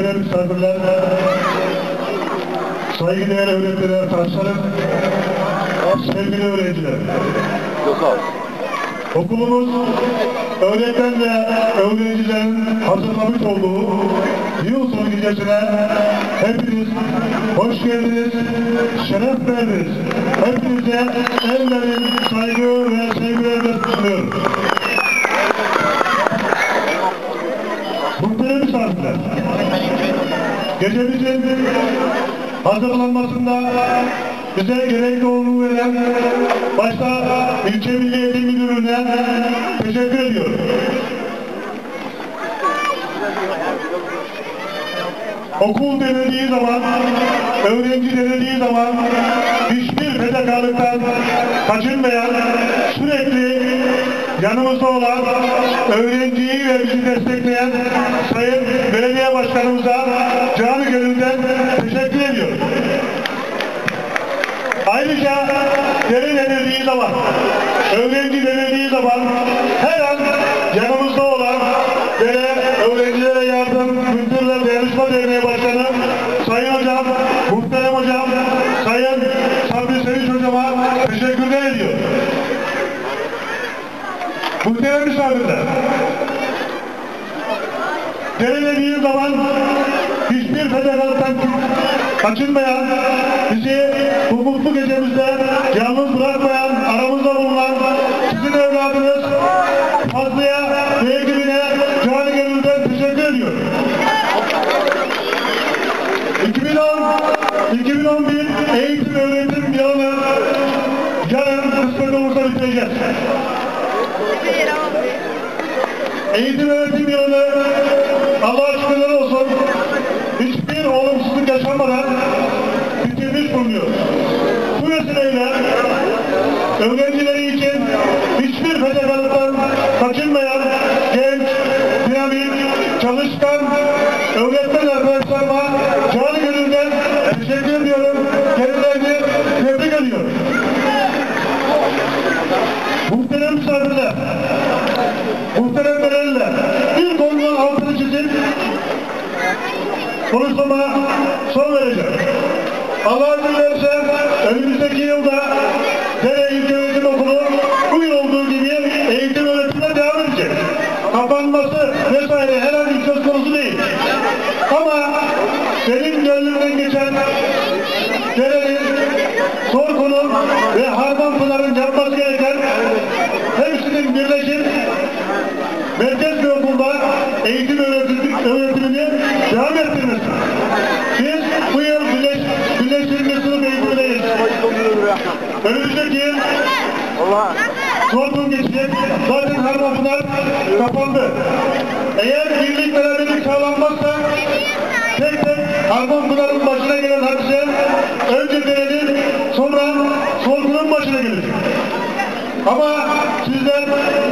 misafirler, saygıdeğer öğretmenler, taşlarım, sevgili öğrenciler. Okulumuz öğretmen ve öğrencilerin hazırlamış olduğu yıl sonu gecesine hepiniz hoş geldiniz, şeref verdiniz. Hepinize en derin saygı ve sevgilerimi sunuyorum. Muhterem misafirler, gecemizin hazırlanmasında bize gerekli olduğu veren başta ilçe milli eğitim müdürlüğüne teşekkür ediyorum. Okul denildiği zaman, öğrenci denildiği zaman hiçbir fedakarlıktan kaçınmayan, yanımızda olan, öğrenciyi ve bizi destekleyen Sayın Belediye Başkanımıza canı gönülden teşekkür ediyorum. Ayrıca deri denildiği zaman, öğrenci denildiği zaman her an yanımızda olan ve öğrencilere yardım, kültür ve dayanışma derneği başkanı Sayın Hocam, Muhterem Hocam, Sayın Sabri Sevinç Hocama teşekkürler ediyorum. Muhterem misafirler, denildiği zaman hiçbir fedakarlıktan kaçınmayan, bizi bu mutlu gecemizde yalnız bırakmayan, aramızda bulunan sizin evladınız Fazlı'ya ve ekibine canı gönülden teşekkür ediyorum. 2010, 2011 eğitim öğretim yılını yarın kısmet olursa bitireceğiz. Eğitim öğretim yılını Allah'a şükürler olsun hiçbir olumsuzluk yaşamadan bitirmiş bulunuyoruz. Bu vesileyle öğrencileri için hiçbir fedakarlıktan kaçınmayan genç, dinamik, çalışkan öğretmen arkadaşlarıma canı gönülden teşekkür ediyorum. Muhterem misafirler, muhterem veliler, bir konunun altını çizip konuşmama son vereceğim. Allah izin önümüzdeki yılda Dere İlköğretim Okulu bu yıl olduğu gibi eğitim öğretimine devam edecek. Kapanması vesaire herhangi bir söz konusu değil. Ama benim gönlümden geçen Dere'nin, Korku'nun ve Harmanpınar'ın Önümüzdeki yıl Korkun geçecek. Zaten Harmanpınar kapandı. Eğer birlik beraberlik sağlanmazsa tek tek Harmanpınar'ın başına gelen hadise önce Dere'nin sonra Korkun'un başına gelir. Ama sizler,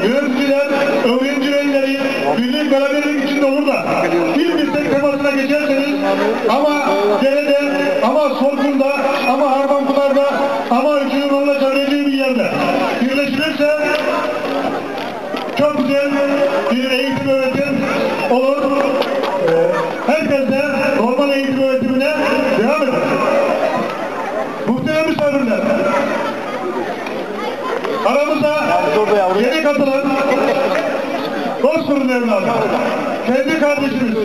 yöneticiler, öğrenci velileri birlik beraberlik içinde olur da bir dirsek temasına geçerseniz ama derede, ama Sorgun'da, ama birleşilirse çok güzel bir eğitim öğretim olur. Ee, Herkes de normal eğitim öğretimine devam eder. Muhterem misafirler, aramızda yeni katılan Bozkır'ın evladı, kendi kardeşimiz,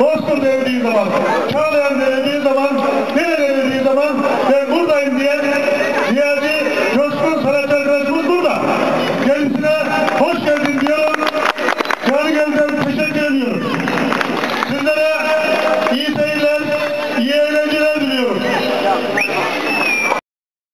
Bozkır denildiği zaman, Çağlayan denildiği zaman, Nere